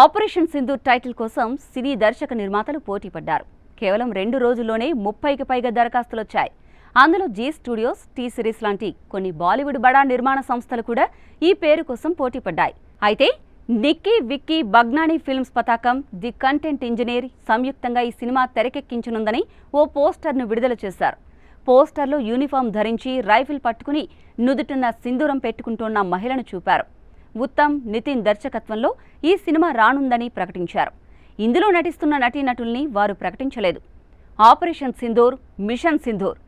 Operation Sindhu title కోసం సినీ దర్శక నిర్మాతలు పోటీ పడ్డారు కేవలం రెండు రోజుల్లోనే ముప్పైకి పైగా దరఖాస్తులొచ్చాయి. అందులో జీ స్టూడియోస్ టీ సిరీస్ లాంటి కొన్ని బాలీవుడ్ బడా నిర్మాణ సంస్థలు కూడా ఈ పేరు కోసం పోటీ పడ్డాయి అయితే నిక్కీ విక్కీ బగ్నాని ఫిల్మ్స్ పతాకం ది కంటెంట్ ఇంజనీర్ సంయుక్తంగా ఈ సినిమా తెరకెక్కించనుందని ఓ పోస్టర్ను విడుదల చేశారు. పోస్టర్లో యూనిఫామ్ ధరించి రైఫిల్ పట్టుకుని నుదుటిన సింధూరం పెట్టుకుంటున్న మహిళను చూపారు. ఉత్తమ్ నితిన్ దర్శకత్వంలో ఈ సినిమా రానుందని ప్రకటించారు. ఇందులో నటిస్తున్న నటీనటుల్ని వారు ప్రకటించలేదు. Operation Sindoor mission Sindoor.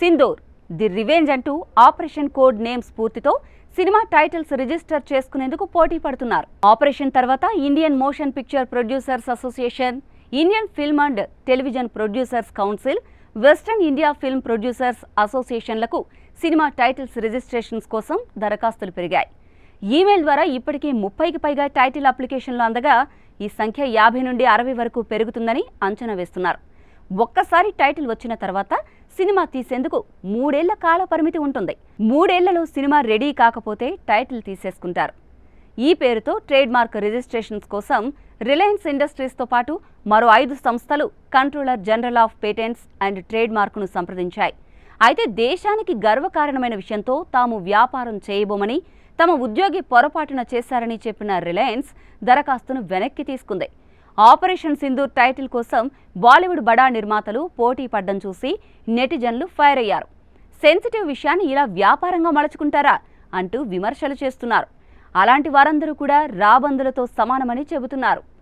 Sindoor the revenge అంటూ ఆపరేషన్ కోడ్ నేమ్ స్ఫూర్తితో సినిమా టైటిల్స్ రిజిస్టర్ చేసుకునేందుకు పోటీ పడుతున్నారు. ఆపరేషన్ తర్వాత Indian motion picture producers association Indian film and television producers council western India film producers అసోసియేషన్లకు cinema titles registrations కోసం దరఖాస్తులు పెరిగాయి. Email ద్వారా ఇప్పటికే ముప్పైకి పైగా టైటిల్ అప్లికేషన్లు అందగా ఈ సంఖ్య యాభై నుండి అరవై వరకు పెరుగుతుందని అంచనా వేస్తున్నారు. ఒక్కసారి టైటిల్ వచ్చిన తర్వాత సినిమా తీసేందుకు మూడేళ్ళ కాల పరిమితి ఉంటుంది. మూడేళ్ళలో సినిమా రెడీ కాకపోతే టైటిల్ తీసేసుకుంటారు. ఈ పేరుతో ట్రేడ్ మార్క్ రిజిస్ట్రేషన్స్ కోసం రిలయన్స్ ఇండస్ట్రీస్తో పాటు మరో ఐదు సంస్థలు controller general of patents and trade మార్కును సంప్రదించాయి. అయితే దేశానికి గర్వకారణమైన విషయంతో తాము వ్యాపారం చేయబోమని తమ ఉద్యోగి పొరపాటున చేశారని చెప్పిన రిలయన్స్ దరఖాస్తును వెనక్కి తీసుకుంది. ఆపరేషన్ సింధూర్ టైటిల్ కోసం బాలీవుడ్ బడా నిర్మాతలు పోటీ పడ్డం చూసి నెటిజన్లు ఫైర్ అయ్యారు. సెన్సిటివ్ విషయాన్ని ఇలా వ్యాపారంగా మలుచుకుంటారా అంటూ విమర్శలు చేస్తున్నారు. అలాంటి వారందరూ కూడా రాబందులతో సమానమని చెబుతున్నారు.